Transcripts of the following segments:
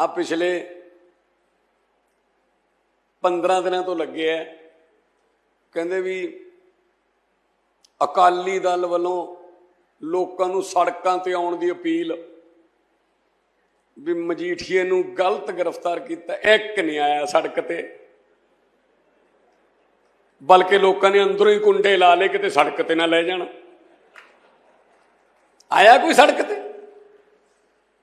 ਆ ਪਿਛਲੇ 15 ਦਿਨਾਂ ਤੋਂ ਲੱਗੇ ਐ। ਕਹਿੰਦੇ ਵੀ ਅਕਾਲੀ ਦਲ ਵੱਲੋਂ ਲੋਕਾਂ ਨੂੰ ਸੜਕਾਂ ਤੇ ਆਉਣ ਦੀ ਅਪੀਲ ਵੀ ਮਜੀਠੀਏ ਨੂੰ ਗਲਤ ਗ੍ਰਿਫਤਾਰ ਕੀਤਾ। ਇੱਕ ਨਹੀਂ ਆਇਆ ਸੜਕ ਤੇ। ਬਲਕਿ ਲੋਕਾਂ ਨੇ ਅੰਦਰੋਂ ਹੀ ਕੁੰਡੇ ਲਾ ਲਏ ਕਿਤੇ ਸੜਕ ਤੇ ਨਾ ਲੈ ਜਾਣ। ਆਇਆ ਕੋਈ ਸੜਕ ਤੇ?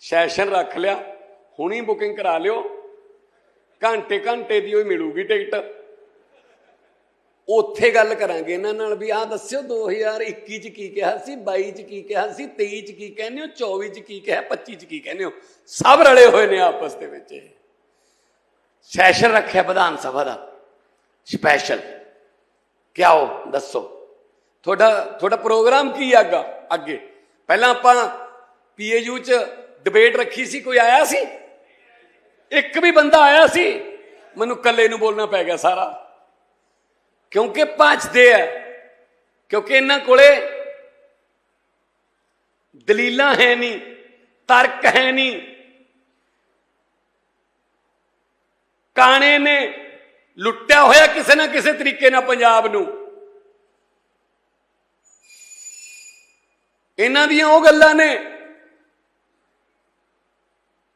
ਸੈਸ਼ਨ ਰੱਖ ਲਿਆ, ਹੁਣੀ ਬੁਕਿੰਗ ਕਰਾ ਲਿਓ, ਘੰਟੇ ਘੰਟੇ ਦੀ ਉਹ ਮਿਲੂਗੀ ਟਿਕਟ। ਉੱਥੇ ਗੱਲ ਕਰਾਂਗੇ ਇਹਨਾਂ ਨਾਲ ਵੀ, ਆਹ ਦੱਸਿਓ 2021 ਚ ਕੀ ਕਿਹਾ ਸੀ 22 ਚ ਕੀ ਕਿਹਾ ਸੀ 23 ਚ ਕੀ ਕਹਿੰਦੇ ਹੋ 24 ਚ ਕੀ ਕਿਹਾ 25 ਚ ਕੀ ਕਹਿੰਦੇ ਹੋ? ਸਭ ਰਲੇ ਹੋਏ ਨੇ ਆਪਸ ਦੇ ਵਿੱਚ ਸੈਸ਼ਨ ਰੱਖਿਆ ਵਿਧਾਨ ਸਭਾ ਦਾ, ਸਪੈਸ਼ਲ। ਕਿਆ ਹੋ, ਦੱਸੋ। ਤੁਹਾਡਾ ਤੁਹਾਡਾ ਪ੍ਰੋਗਰਾਮ ਕੀ ਹੈ ਅੱਗਾ, ਅੱਗੇ? ਪਹਿਲਾਂ ਆਪਾਂ ਪੀਏਯੂ ਚ ਡਿਬੇਟ ਰੱਖੀ ਸੀ, ਕੋਈ ਆਇਆ ਸੀ? ਇੱਕ ਵੀ ਬੰਦਾ ਆਇਆ ਸੀ, ਮੈਨੂੰ ਇਕੱਲੇ ਨੂੰ ਬੋਲਣਾ ਪੈ ਗਿਆ ਸਾਰਾ। ਕਿਉਂਕਿ ਭੱਜਦੇ ਆ, ਕਿਉਂਕਿ ਇਹਨਾਂ ਕੋਲੇ ਦਲੀਲਾਂ ਹੈ ਨਹੀਂ, ਤਰਕ ਹੈ ਨਹੀਂ। ਕਾਣੇ ਨੇ ਲੁੱਟਿਆ ਹੋਇਆ ਕਿਸੇ ਨਾ ਕਿਸੇ ਤਰੀਕੇ ਨਾਲ ਪੰਜਾਬ ਨੂੰ। ਇਹਨਾਂ ਦੀਆਂ ਉਹ ਗੱਲਾਂ ਨੇ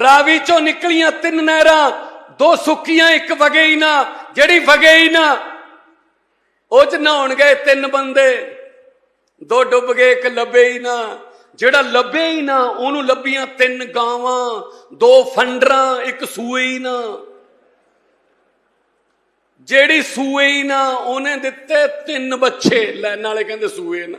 ਰਾਵੀ ਚੋਂ ਨਿਕਲੀਆਂ ਤਿੰਨ ਨਹਿਰਾਂ, ਦੋ ਸੁੱਕੀਆਂ, ਇੱਕ ਵਗਈ ਨਾ। ਜਿਹੜੀ ਵਗਈ ਨਾ, ਉਹ ਚ ਨਹਾਉਣ ਗਏ ਤਿੰਨ ਬੰਦੇ। ਦੋ ਡੁੱਬ ਗਏ, ਇੱਕ ਲੱਭੇ ਹੀ ਨਾ। ਜਿਹੜਾ ਲੱਭੇ ਹੀ ਨਾ, ਉਹਨੂੰ ਲੱਭੀਆਂ ਤਿੰਨ ਗਾਵਾਂ, ਦੋ ਫੰਡਰਾਂ, ਇੱਕ ਸੂਏ ਹੀ ਨਾ। ਜਿਹੜੀ ਸੂਏ ਹੀ ਨਾ, ਉਹਨੇ ਦਿੱਤੇ ਤਿੰਨ ਬੱਚੇ। ਲੈਣ ਵਾਲੇ ਕਹਿੰਦੇ ਸੂਏ ਨਾ।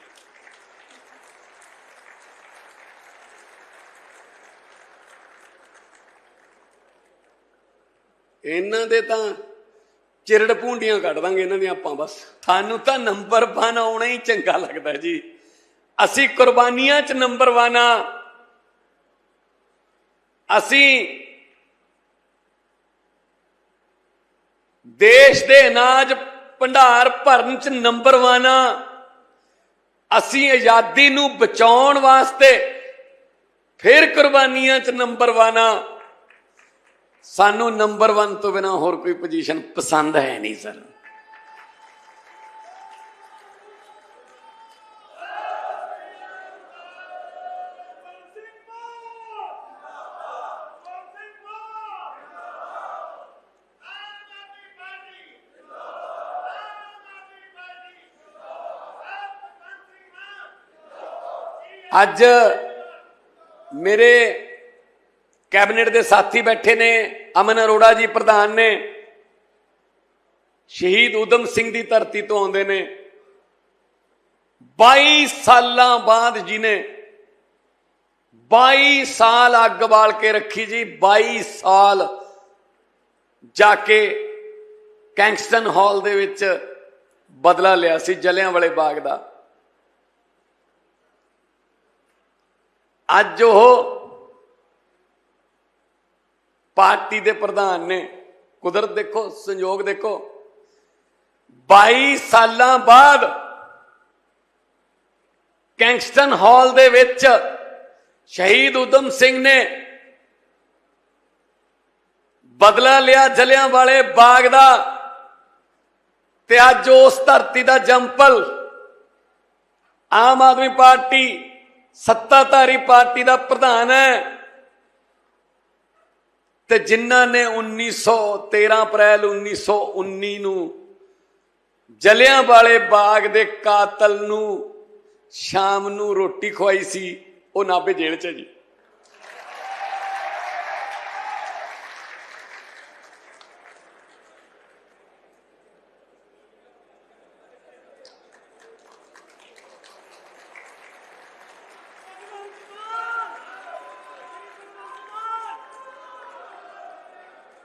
ਇਹਨਾਂ ਦੇ ਤਾਂ ਚਿਰੜ ਪੂੰਡੀਆਂ ਕੱਢ ਦਾਂਗੇ ਇਹਨਾਂ ਦੀਆਂ ਆਪਾਂ ਬਸ। ਸਾਨੂੰ ਤਾਂ ਨੰਬਰ 1 ਆਉਣਾ ਹੀ ਚੰਗਾ ਲੱਗਦਾ ਜੀ। ਅਸੀਂ ਕੁਰਬਾਨੀਆਂ 'ਚ ਨੰਬਰ 1 ਆ। ਅਸੀਂ ਦੇਸ਼ ਦੇ ਅਨਾਜ ਭੰਡਾਰ ਭਰਨ 'ਚ ਨੰਬਰ 1 ਆ। ਅਸੀਂ ਆਜ਼ਾਦੀ ਨੂੰ ਬਚਾਉਣ ਵਾਸਤੇ ਫਿਰ ਕੁਰਬਾਨੀਆਂ 'ਚ ਨੰਬਰ 1 ਆ। ਸਾਨੂੰ ਨੰਬਰ 1 ਤੋਂ ਬਿਨਾ ਹੋਰ ਕੋਈ ਪੋਜੀਸ਼ਨ ਪਸੰਦ ਹੈ ਨਹੀਂ ਸਰ ਅੱਜ ਮੇਰੇ ਕੈਬਨਿਟ ਦੇ ਸਾਥੀ ਬੈਠੇ ਨੇ, ਅਮਨ ਅਰੋੜਾ ਜੀ ਪ੍ਰਧਾਨ ਨੇ, ਸ਼ਹੀਦ ਉਦਮ ਸਿੰਘ ਦੀ ਧਰਤੀ ਤੋਂ ਆਉਂਦੇ ਨੇ। 22 ਸਾਲਾਂ ਬਾਅਦ ਜਿਨੇ 22 ਸਾਲ ਅੱਗ ਬਾਲ ਕੇ ਰੱਖੀ ਜੀ 22 ਸਾਲ ਜਾ ਕੇ ਕੈਂਗਸਟਨ ਹਾਲ ਦੇ ਵਿੱਚ ਬਦਲਾ ਲਿਆ ਸੀ ਜਲਿਆਂ ਵਾਲੇ ਬਾਗ ਦਾ। ਅੱਜ ਉਹ ਪਾਰਟੀ ਦੇ ਪ੍ਰਧਾਨ ਨੇ। ਕੁਦਰਤ ਦੇਖੋ, ਸੰਯੋਗ ਦੇਖੋ। 22 ਸਾਲਾਂ ਬਾਅਦ ਕੈਂਗਸਟਨ ਹਾਲ ਦੇ ਵਿੱਚ ਸ਼ਹੀਦ ਉਦਮ ਸਿੰਘ ਨੇ ਬਦਲਾ ਲਿਆ ਜਲਿਆਂ ਵਾਲੇ ਬਾਗ ਦਾ ਤੇ ਅੱਜ ਉਸ ਧਰਤੀ ਦਾ ਜੰਪਲ ਆਮ ਆਦਮੀ ਪਾਰਟੀ ਸੱਤਾਧਾਰੀ ਪਾਰਟੀ ਦਾ ਪ੍ਰਧਾਨ ਹੈ। ਤੇ ਜਿਨ੍ਹਾਂ ਨੇ 1913 ਅਪ੍ਰੈਲ 1919 ਨੂੰ ਜਲਿਆਂ ਵਾਲੇ ਬਾਗ ਦੇ ਕਾਤਲ ਨੂੰ ਸ਼ਾਮ ਨੂੰ ਰੋਟੀ ਖਵਾਈ ਸੀ, ਉਹ ਨਾਭੇ ਜੇਲ੍ਹ 'ਚ ਹੈ ਜੀ।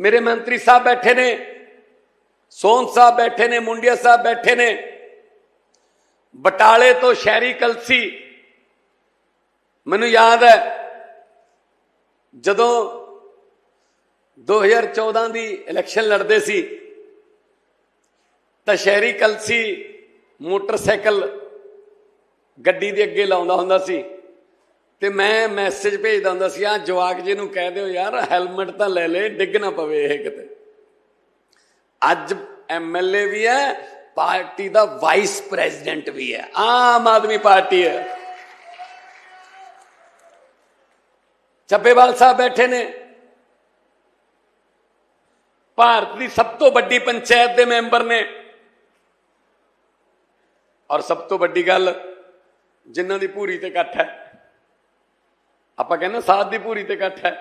ਮੇਰੇ ਮੰਤਰੀ ਸਾਹਿਬ ਬੈਠੇ ਨੇ ਸੋਨ ਸਾਹਿਬ ਬੈਠੇ ਨੇ, ਮੁੰਡਿਆ ਸਾਹਿਬ ਬੈਠੇ ਨੇ। ਬਟਾਲੇ ਤੋਂ ਸ਼ਹਿਰੀ ਕਲਸੀ। ਮੈਨੂੰ ਯਾਦ ਹੈ, ਜਦੋਂ 2014 ਦੀ ਇਲੈਕਸ਼ਨ ਲੜਦੇ ਸੀ, ਤਾਂ ਸ਼ਹਿਰੀ ਕਲਸੀ ਮੋਟਰਸਾਈਕਲ ਗੱਡੀ ਦੇ ਅੱਗੇ ਲਾਉਂਦਾ ਹੁੰਦਾ ਸੀ। ਤੇ ਮੈਂ ਮੈਸੇਜ ਭੇਜਦਾ ਹੁੰਦਾ ਸੀ ਆ ਜਵਾਕ ਜੀ ਨੂੰ ਕਹਿ ਦਿਓ ਯਾਰ ਹੈਲਮਟ ਤਾਂ ਲੈ ਲੈ, ਡਿੱਗ ਨਾ ਪਵੇ ਇਹ ਕਿਤੇ। ਅੱਜ ਐਮਐਲਏ ਵੀ ਹੈ, ਪਾਰਟੀ ਦਾ ਵਾਈਸ ਪ੍ਰੈਜ਼ੀਡੈਂਟ ਵੀ ਹੈ, ਆਮ ਆਦਮੀ ਪਾਰਟੀ ਹੈ। ਚੱਬੇਵਾਲ ਸਾਹਿਬ ਬੈਠੇ ਨੇ। ਭਾਰਤ ਦੀ ਸਭ ਤੋਂ ਵੱਡੀ ਪੰਚਾਇਤ ਦੇ ਮੈਂਬਰ ਨੇ। ਔਰ ਸਭ ਤੋਂ ਵੱਡੀ ਗੱਲ, ਜਿਨ੍ਹਾਂ ਦੀ ਪੂਰੀ ਤੇ ਇਕੱਠ ਹੈ। ਆਪਾਂ ਕਹਿੰਦੇ ਸਾਧ ਦੀ ਪੂਰੀ ਤੇ ਇਕੱਠ ਹੈ।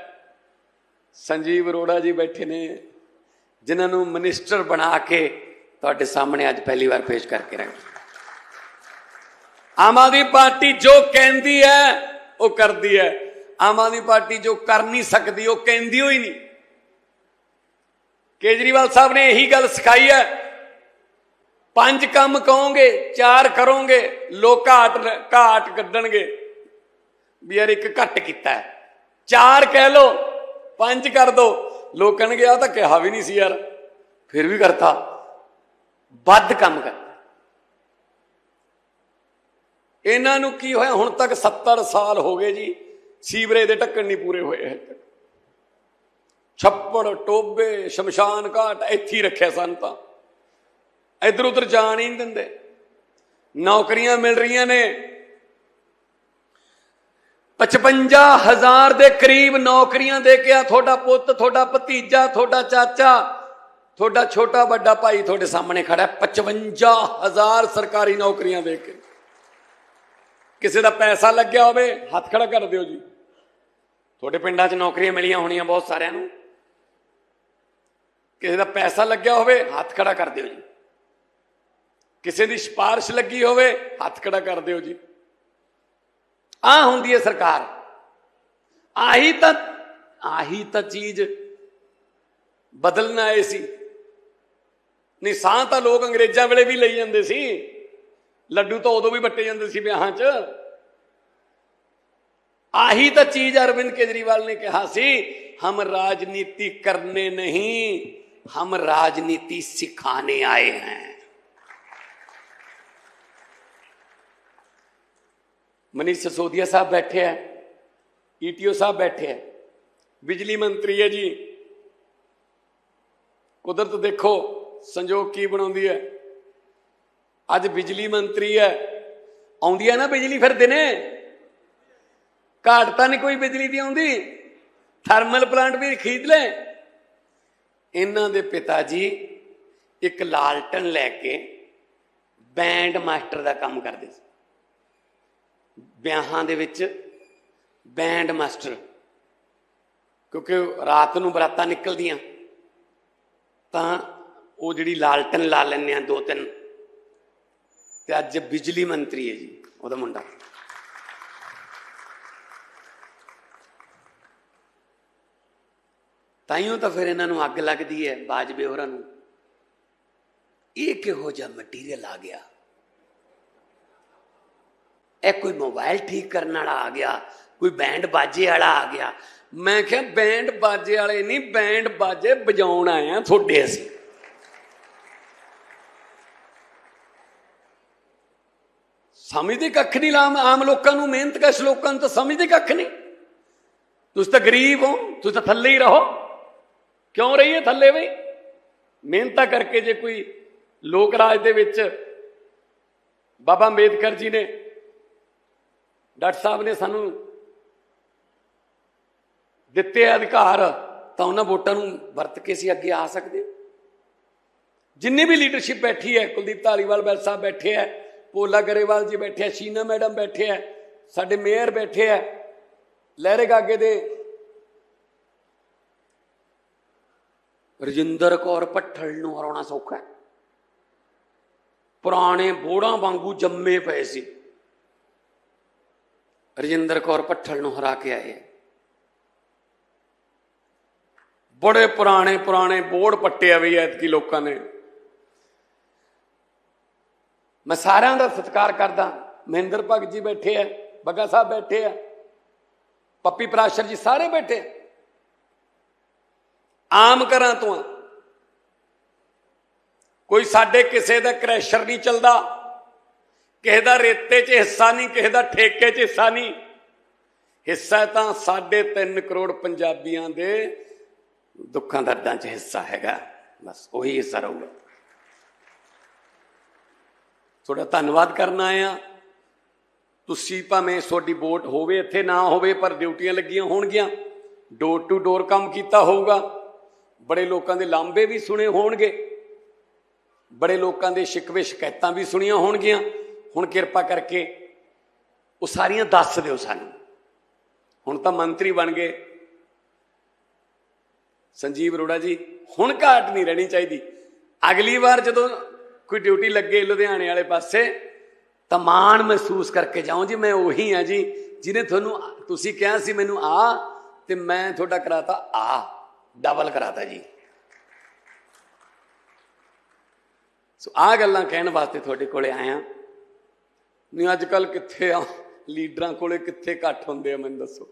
ਸੰਜੀਵ ਅਰੋੜਾ ਜੀ ਬੈਠੇ ਨੇ, ਜਿਨ੍ਹਾਂ ਨੂੰ ਮਿਨਿਸਟਰ ਬਣਾ ਕੇ ਤੁਹਾਡੇ ਸਾਹਮਣੇ ਅੱਜ ਪਹਿਲੀ ਵਾਰ ਪੇਸ਼ ਕਰਕੇ ਰੱਖ ਆਮ ਆਦਮੀ ਪਾਰਟੀ ਜੋ ਕਹਿੰਦੀ ਹੈ, ਉਹ ਕਰਦੀ ਹੈ। ਆਮ ਆਦਮੀ ਪਾਰਟੀ ਜੋ ਕਰ ਨਹੀਂ ਸਕਦੀ, ਉਹ ਕਹਿੰਦੀ ਹੋਈ ਨਹੀਂ। ਕੇਜਰੀਵਾਲ ਸਾਹਿਬ ਨੇ ਇਹੀ ਗੱਲ ਸਿਖਾਈ ਹੈ, ਪੰਜ ਕੰਮ ਕਹੋਗੇ, ਚਾਰ ਕਰੋਗੇ, ਲੋਕ ਘਾਟ ਘਾਟ ਕੱਢਣਗੇ। ਵੀ ਯਾਰ ਇੱਕ ਘੱਟ ਕੀਤਾ ਹੈ। ਚਾਰ ਕਹਿ ਲੋ ਪੰਜ ਕਰ ਦੋ। ਲੋਕਾਂ ਨੇ ਆ ਤਾਂ ਕਿਹਾ ਵੀ ਨਹੀਂ ਸੀ ਯਾਰ। ਫਿਰ ਵੀ ਕਰਤਾ। ਵੱਧ ਕੰਮ ਕਰ ਇਹਨਾਂ ਨੂੰ ਕੀ ਹੋਇਆ? ਹੁਣ ਤੱਕ 70 ਸਾਲ ਹੋ ਗਏ ਜੀ। ਸੀਵਰੇਜ ਦੇ ਢੱਕਣ ਨਹੀਂ ਪੂਰੇ ਹੋਏ ਹਜੇ ਤੱਕ। ਛੱਪੜ, ਟੋਬੇ, ਸ਼ਮਸ਼ਾਨ ਘਾਟ, ਇੱਥੇ ਰੱਖਿਆ ਸਨ ਤਾਂ। ਇੱਧਰ ਉੱਧਰ ਜਾਣ ਹੀ ਨਹੀਂ ਦਿੰਦੇ। ਨੌਕਰੀਆਂ ਮਿਲ ਰਹੀਆਂ ਨੇ। 55000 ਦੇ ਕਰੀਬ ਨੌਕਰੀਆਂ ਦੇ ਕੇ ਆ ਤੁਹਾਡਾ ਪੁੱਤ, ਤੁਹਾਡਾ ਭਤੀਜਾ, ਤੁਹਾਡਾ ਚਾਚਾ, ਤੁਹਾਡਾ ਛੋਟਾ ਵੱਡਾ ਭਾਈ ਤੁਹਾਡੇ ਸਾਹਮਣੇ ਖੜਾ ਹੈ। 55000 ਸਰਕਾਰੀ ਨੌਕਰੀਆਂ ਦੇ ਕੇ। ਕਿਸੇ ਦਾ ਪੈਸਾ ਲੱਗਿਆ ਹੋਵੇ, ਹੱਥ ਖੜਾ ਕਰ ਦਿਓ ਜੀ। ਤੁਹਾਡੇ ਪਿੰਡਾਂ 'ਚ ਨੌਕਰੀਆਂ ਮਿਲੀਆਂ ਹੋਣੀਆਂ ਬਹੁਤ ਸਾਰਿਆਂ ਨੂੰ। ਕਿਸੇ ਦਾ ਪੈਸਾ ਲੱਗਿਆ ਹੋਵੇ, ਹੱਥ ਖੜਾ ਕਰ ਦਿਓ ਜੀ। ਕਿਸੇ ਦੀ ਸਿਫਾਰਿਸ਼ ਲੱਗੀ ਹੋਵੇ, ਹੱਥ ਖੜਾ ਕਰ ਦਿਓ ਜੀ। ਆ ਹੁੰਦੀ ਹੈ ਸਰਕਾਰ ਆਹੀ ਤਾਂ ਆਹੀ ਤਾਂ ਚੀਜ਼ ਬਦਲਣਾ ਆਏ ਸੀ ਨਹੀਂ ਸਾਹ ਤਾਂ ਲੋਕ ਅੰਗਰੇਜ਼ਾਂ ਵੇਲੇ ਵੀ ਲਈ ਜਾਂਦੇ ਸੀ ਲੱਡੂ ਤਾਂ ਉਦੋਂ ਵੀ ਵੱਟੇ ਜਾਂਦੇ ਸੀ ਵਿਆਹਾਂ 'ਚ ਆਹੀ ਤਾਂ ਚੀਜ਼ ਅਰਵਿੰਦ ਕੇਜਰੀਵਾਲ ਨੇ ਕਿਹਾ ਸੀ ਹਮ ਰਾਜਨੀਤੀ ਕਰਨੇ ਨਹੀਂ ਹਮ ਰਾਜਨੀਤੀ ਸਿਖਾਣੇ ਆਏ हैं। ਮਨੀਸ਼ ਸਸੋਦੀਆ ਸਾਹਿਬ ਬੈਠੇ ਹੈ ਈਟੀਓ ਸਾਹਿਬ ਬੈਠੇ ਹੈ ਬਿਜਲੀ ਮੰਤਰੀ ਹੈ ਜੀ। ਕੁਦਰਤ ਦੇਖੋ, ਸੰਜੋਗ ਕੀ ਬਣਾਉਂਦੀ ਹੈ। ਅੱਜ ਬਿਜਲੀ ਮੰਤਰੀ ਹੈ। ਆਉਂਦੀ ਹੈ ਨਾ ਬਿਜਲੀ ਫਿਰ ਦਿਨੇ? ਘਾਟ ਤਾਂ ਨਹੀਂ ਕੋਈ ਬਿਜਲੀ ਦੀ ਆਉਂਦੀ। ਥਰਮਲ ਪਲਾਂਟ ਵੀ ਖਰੀਦ ਲੈ। ਇਹਨਾਂ ਦੇ ਪਿਤਾ ਜੀ ਇੱਕ ਲਾਲਟਨ ਲੈ ਕੇ ਬੈਂਡ ਮਾਸਟਰ ਦਾ ਕੰਮ ਕਰਦੇ ਸੀ। ਵਿਆਹਾਂ ਦੇ ਵਿੱਚ ਬੈਂਡ ਮਾਸਟਰ। ਕਿਉਂਕਿ ਰਾਤ ਨੂੰ ਬਰਾਤਾਂ ਨਿਕਲਦੀਆਂ, ਤਾਂ ਉਹ ਜਿਹੜੀ ਲਾਲਟਨ ਲਾ ਲੈਂਦੇ ਆ ਦੋ ਤਿੰਨ। ਤੇ ਅੱਜ ਬਿਜਲੀ ਮੰਤਰੀ ਹੈ ਜੀ, ਉਹਦਾ ਮੁੰਡਾ। ਤਾਈਓ ਤਾਂ ਫਿਰ ਇਹਨਾਂ ਨੂੰ ਅੱਗ ਲੱਗਦੀ ਹੈ ਬਾਜਵੇ ਹੋਰਾਂ ਨੂੰ। ਇਹ ਕਿਹੋ ਜਿਹਾ ਮਟੀਰੀਅਲ ਆ ਗਿਆ? ਇਹ ਕੋਈ ਮੋਬਾਈਲ ਠੀਕ ਕਰਨ ਵਾਲਾ ਆ ਗਿਆ, ਕੋਈ ਬੈਂਡ ਬਾਜੇ ਵਾਲਾ ਆ ਗਿਆ। ਮੈਂ ਕਿਹਾ, ਬੈਂਡ ਬਾਜੇ ਵਾਲੇ ਨਹੀਂ, ਬੈਂਡ ਬਾਜੇ ਵਜਾਉਣ ਆਏ ਆ ਤੁਹਾਡੇ ਅਸੀਂ। ਸਮਝਦੇ ਕੱਖ ਨਹੀਂ ਲਾਮ, ਆਮ ਲੋਕਾਂ ਨੂੰ, ਮਿਹਨਤ ਕਸ਼ ਲੋਕਾਂ ਨੂੰ ਤਾਂ ਸਮਝਦੇ ਕੱਖ ਨਹੀਂ। ਤੁਸੀਂ ਤਾਂ ਗਰੀਬ ਹੋ, ਤੁਸੀਂ ਤਾਂ ਥੱਲੇ ਹੀ ਰਹੋ। ਕਿਉਂ ਰਹੀਏ ਥੱਲੇ ਬਈ? ਮਿਹਨਤਾਂ ਕਰਕੇ ਜੇ ਕੋਈ ਲੋਕ ਰਾਜ ਦੇ ਵਿੱਚ ਬਾਬਾ ਅੰਬੇਦਕਰ ਜੀ ਨੇ ਡਾਕਟਰ ਸਾਹਿਬ ਨੇ ਸਾਨੂੰ ਦਿੱਤੇ ਅਧਿਕਾਰ, ਤਾਂ ਉਹਨਾਂ ਵੋਟਾਂ ਨੂੰ ਵਰਤ ਕੇ ਅਸੀਂ ਅੱਗੇ ਆ ਸਕਦੇ ਹਾਂ। ਜਿੰਨੀ ਵੀ ਲੀਡਰਸ਼ਿਪ ਬੈਠੀ ਹੈ, ਕੁਲਦੀਪ ਧਾਲੀਵਾਲ ਬੈਲ ਸਾਹਿਬ ਬੈਠੇ ਹੈ, ਪੋਲਾ ਗਰੇਵਾਲ ਜੀ ਬੈਠੇ ਹੈ, ਸ਼ੀਨਾ ਮੈਡਮ ਬੈਠੇ ਹੈ, ਸਾਡੇ ਮੇਅਰ ਬੈਠੇ ਹੈ, ਲਹਿਰੇ ਗਾਗੇ ਦੇ ਰਜਿੰਦਰ ਕੌਰ ਭੱਠਲ ਨੂੰ ਹਰਾਉਣਾ ਸੌਖਾ ਹੈ ਪੁਰਾਣੇ ਬੋੜਾਂ ਵਾਂਗੂ ਜੰਮੇ ਪਏ ਸੀ ਰਜਿੰਦਰ ਕੌਰ ਭੱਠਲ ਨੂੰ ਹਰਾ ਕੇ ਆਏ। ਬੜੇ ਪੁਰਾਣੇ ਪੁਰਾਣੇ ਬੋੜ ਪੱਟਿਆ ਵੀ ਐਤਕੀ ਲੋਕਾਂ ਨੇ। ਮੈਂ ਸਾਰਿਆਂ ਦਾ ਸਤਿਕਾਰ ਕਰਦਾ। ਮਹਿੰਦਰ ਭਗਤ ਜੀ ਬੈਠੇ ਆ, ਬੱਗਾ ਸਾਹਿਬ ਬੈਠੇ ਆ, ਪੱਪੀ ਪ੍ਰਾਸ਼ਰ ਜੀ ਸਾਰੇ ਬੈਠੇ। ਆਮ ਘਰਾਂ ਤੋਂ ਆ। ਕੋਈ ਸਾਡੇ ਕਿਸੇ ਦਾ ਕ੍ਰੈਸ਼ਰ ਨਹੀਂ ਚੱਲਦਾ। ਕਿਸੇ ਦਾ ਰੇਤੇ 'ਚ ਹਿੱਸਾ ਨਹੀਂ, ਕਿਸੇ ਦਾ ਠੇਕੇ 'ਚ ਹਿੱਸਾ ਨਹੀਂ। ਹਿੱਸਾ ਤਾਂ ਸਾਡੇ 3 ਕਰੋੜ ਪੰਜਾਬੀਆਂ ਦੇ ਦੁੱਖਾਂ ਦਰਦਾਂ 'ਚ ਹਿੱਸਾ ਹੈਗਾ। ਬਸ ਉਹੀ ਹਿੱਸਾ ਰਹੂਗਾ। ਤੁਹਾਡਾ ਧੰਨਵਾਦ ਕਰਨ ਆਇਆ ਤੁਸੀਂ ਭਾਵੇਂ ਤੁਹਾਡੀ ਵੋਟ ਹੋਵੇ ਇੱਥੇ ਨਾ ਹੋਵੇ, ਪਰ ਡਿਊਟੀਆਂ ਲੱਗੀਆਂ ਹੋਣਗੀਆਂ। ਡੋਰ ਟੂ ਡੋਰ ਕੰਮ ਕੀਤਾ ਹੋਊਗਾ। ਬੜੇ ਲੋਕਾਂ ਦੇ ਲਾਂਬੇ ਵੀ ਸੁਣੇ ਹੋਣਗੇ। ਬੜੇ ਲੋਕਾਂ ਦੇ ਸ਼ਿਕਵੇ ਸ਼ਿਕਾਇਤਾਂ ਵੀ ਸੁਣੀਆਂ ਹੋਣਗੀਆਂ। ਹੁਣ ਕਿਰਪਾ ਕਰਕੇ ਉਹ ਸਾਰੀਆਂ ਦੱਸ ਦਿਓ ਸਾਨੂੰ। ਹੁਣ ਤਾਂ ਮੰਤਰੀ ਬਣ ਗਏ। ਸੰਜੀਵ ਅਰੋੜਾ ਜੀ, ਹੁਣ ਘਾਟ ਨਹੀਂ ਰਹਿਣੀ ਚਾਹੀਦੀ। ਅਗਲੀ ਵਾਰ ਜਦੋਂ ਕੋਈ ਡਿਊਟੀ ਲੱਗੇ ਲੁਧਿਆਣੇ ਵਾਲੇ ਪਾਸੇ, ਤਾਂ ਮਾਣ ਮਹਿਸੂਸ ਕਰਕੇ ਜਾਓ ਜੀ, ਮੈਂ ਉਹੀ ਆ ਜੀ, ਜਿਹਨੇ ਤੁਹਾਨੂੰ ਤੁਸੀਂ ਕਿਹਾ ਸੀ ਮੈਨੂੰ ਆ, ਤੇ ਮੈਂ ਤੁਹਾਡਾ ਕਰਾਤਾ ਆ। ਡਬਲ ਕਰਾਤਾ ਜੀ। ਸੋ ਆ ਗੱਲਾਂ ਕਹਿਣ ਵਾਸਤੇ ਤੁਹਾਡੇ ਕੋਲੇ ਆਇਆ ਨਹੀਂ ਅੱਜ ਕੱਲ ਕਿੱਥੇ ਆ? ਲੀਡਰਾਂ ਕੋਲੇ ਕਿੱਥੇ ਇਕੱਠ ਹੁੰਦੇ ਆ ਮੈਨੂੰ ਦੱਸੋ।